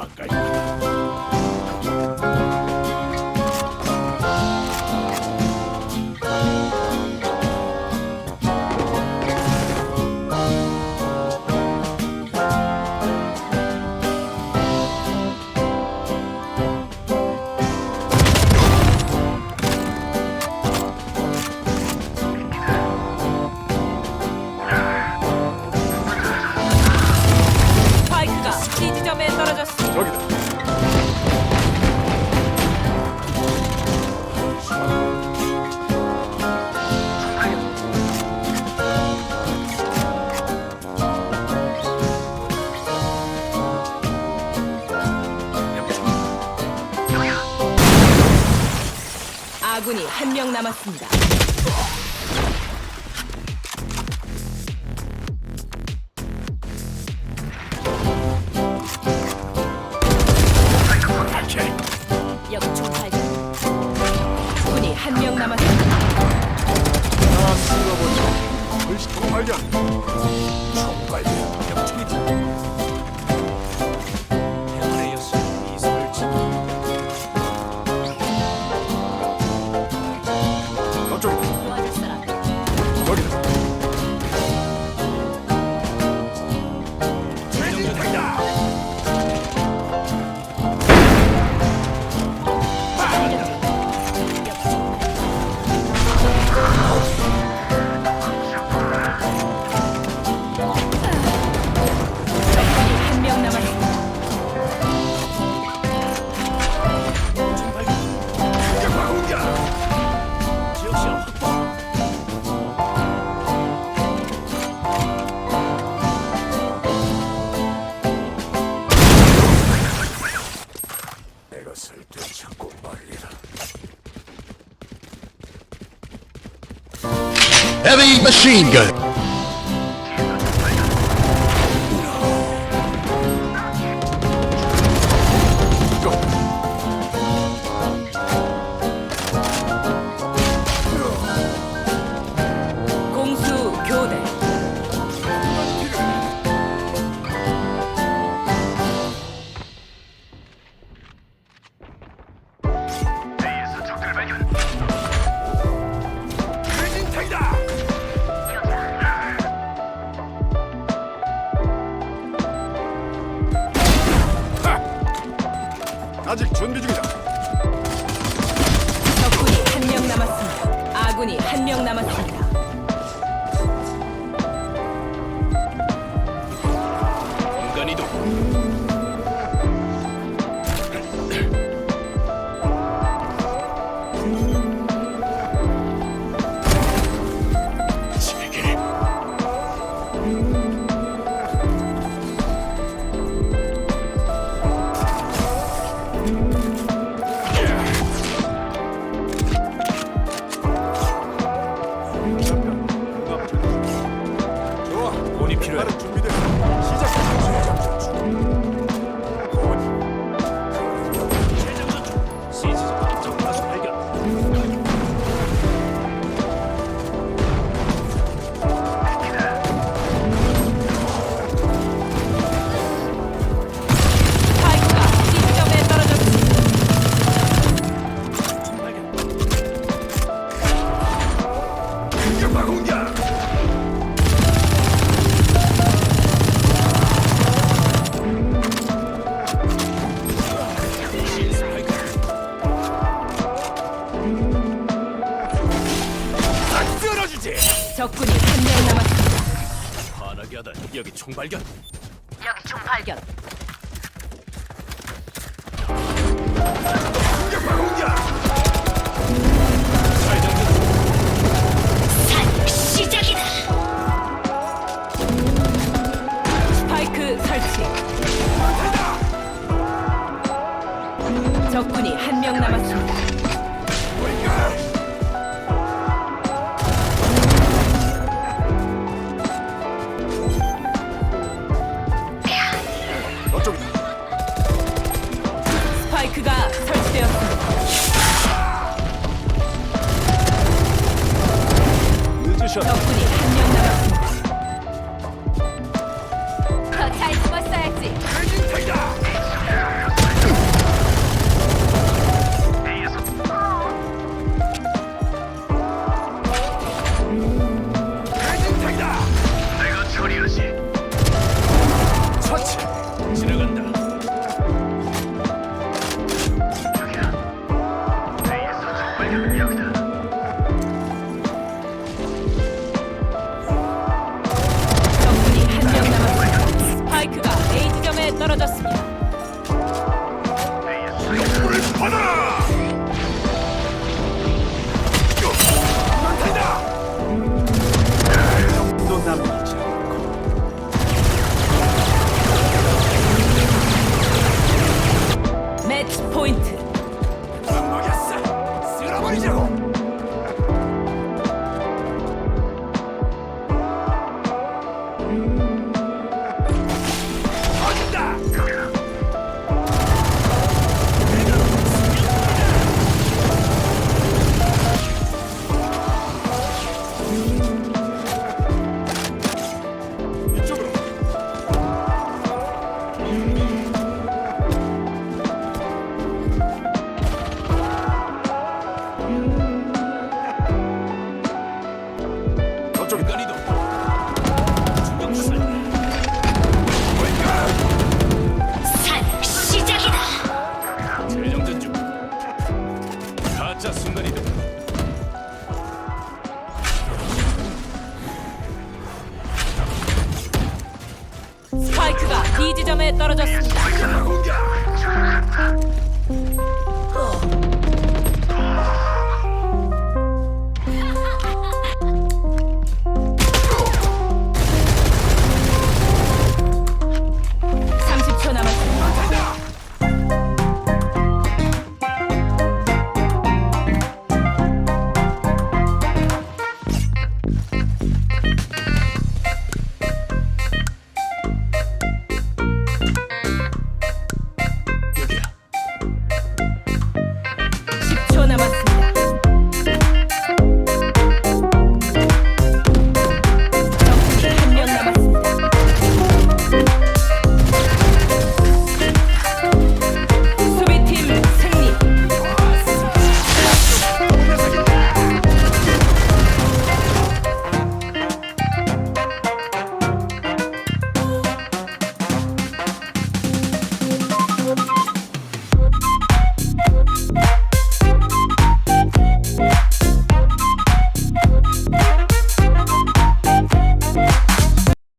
任せ 명 남았습니다. 여기 총발견. 군이 한 명 남았습니다. 나 쓸어보자. 글씨 총발견. 총발견. Machine gun. 아직 준비 중이다. 적군이 한 명 남았습니다. 아군이 한 명 남았습니다. 적군이 한 명 남았습니다. 화나게 하다 여기 총 발견. 여기 총 발견. 스파이크 설치. 적군이 한 명 남았습니다. 늦으셨다. 적군이 한 명 남았습니다. 더 잘 숨었어야지. 최진탕이다. 최진탕이다. 내가 처리하지. 처치. 지나간다. 여기야. 내에서 정말 여기다. 떨어졌습니다. 불을 받아라! 저쪽에 간이도. 스파이크가 B 지점에 떨어졌습니다.